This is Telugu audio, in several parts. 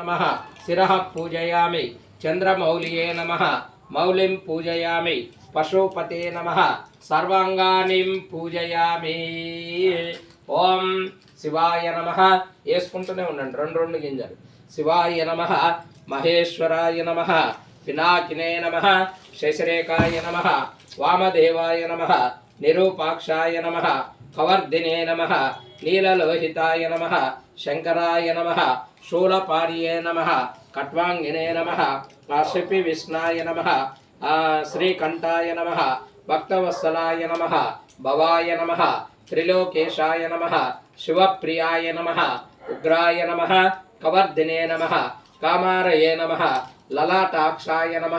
నమ. శిర పూజయామి. చంద్రమౌలియే నమ. మౌలిం పూజయామి. పశుపతే నమ. సర్వాంగాని పూజయామి. ఓం శివాయ నమ. వేసుకుంటూనే ఉండండి. రెండు రెండు గింజలు. శివాయ నమ. మహేశ్వరాయ నమ. పినాకినే నమ. శశిరేఖాయ నమ. వామదేవాయ నమ. నిరూపాక్షాయ నమ. కవర్దినే నమ. నీలలోహితాయ నమ శంకరాయ నమ శూలపార్యే నమ కట్వాంగినే నమ కాశ్యపి విష్ణాయ నమ శ్రీకంఠాయ నమ భక్తవత్సలాయ నమ భవాయ నమ త్రిలోకేశాయ నమ శివప్రియాయ నమ ఉగ్రాయ నమ కవర్ధినే నమ కామారయే నమ లలాటాక్షాయ నమ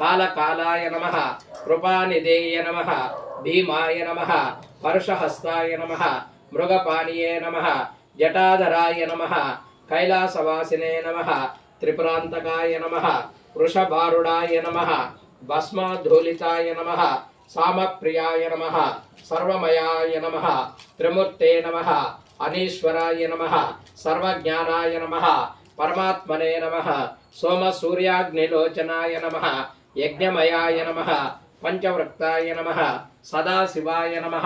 కాలకాలాయ నమ కృపానిధేయ నమ భీమాయ నమ పరుషహస్తాయ నమ మృగపాణియే నమ జటాధరాయ నమ కైలాసవాసినే నమ త్రిపురాంతకాయ నమ వృషభారుడాయ నమ భస్మధూలితాయ నమ సామప్రియాయ నమ సర్వమయాయ నమ త్రిమూర్తే నమ అనీశ్వరాయ నమ సర్వజ్ఞానాయ నమ పరమాత్మనే నమ సోమసూర్యాగ్నిలోచనాయ నమ యజ్ఞమయాయ నమ పంచవృత్తాయ నమ సదాశివాయ నమ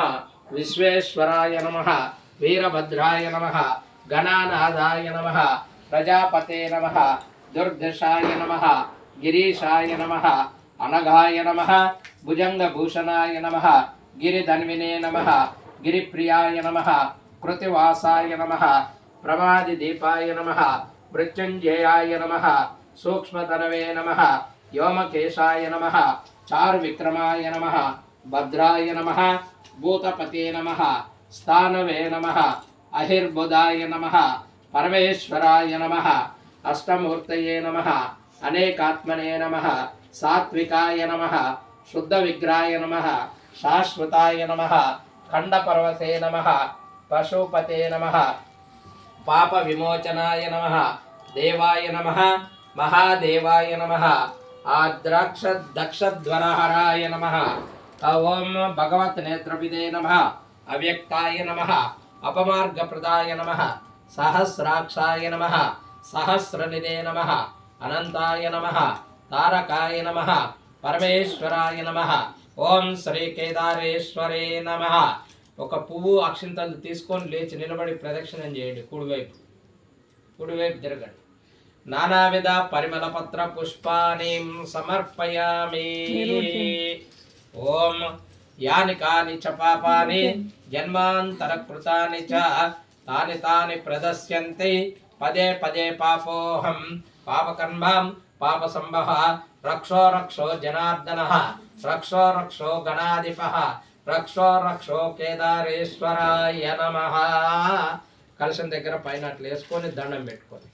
విశ్వేశ్వరాయ నమ వీరభద్రాయ నమ గణానాథాయ నమ ప్రజాపతే నమ దుర్దశాయ నమ గిరీశాయ నమ అనఘాయ నమ భుజంగభూషణాయ నమ గిరిధన్వినే నమ గిరిప్రియాయ నమ కృతివాసాయ నమ ప్రమాదిదీపాయ నమ మృత్యుంజయాయ నమ సూక్ష్మతనవే నమ వ్యోమకేశాయ నమ చారువిక్రమాయ నమ భద్రాయ నమ భూతపతే నమ స్థానవే నమ అహిర్బుధాయ నమ పరమేశ్వరాయ నమ అష్టమూర్తయే నమ అనేకాత్మనే నమ సాత్వికాయ నమ శుద్ధ విగ్రాయ నమ శాశ్వతాయ నమ ఖండపర్వతే నమ పశుపతే నమ పాప విమోచనాయ నమ దేవాయ నమ మహాదేవాయ నమ ఆద్రాక్ష దక్షధ్వరహరాయ నమ ఓం భగవత్ నేత్రపిదే నమ. అవ్యక్తాయ నమ. అపమార్గప్రదాయ నమ. సహస్రాక్షాయ నమ. సహస్రనిదే నమ. అనంతాయ నమ. తారకాయ నమ. పరమేశ్వరాయ నమ. ఓం శ్రీ కేదారేశ్వరే నమ. ఒక పువ్వు అక్షింతలు తీసుకొని లేచి నిలబడి ప్రదక్షిణం చేయండి. కుడివైపు. కుడివైపు తిరగండి. నానావిధ పరిమళ పత్ర పుష్పాని సమర్పయామి ఓం యాని కాని చ పాపాని జన్మాంతర కృతాని చ తాని తాని ప్రదశ్యంతి. పదే పదే పాపోహం పాపకర్మాం పాప సంభవ రక్షో రక్షో జనార్దన రక్షో రక్షో గణాధిప రక్షో రక్షో కేదారేశ్వరాయ నమ. కలశం దగ్గర పైన అట్లా వేసుకొని దండం పెట్టుకొని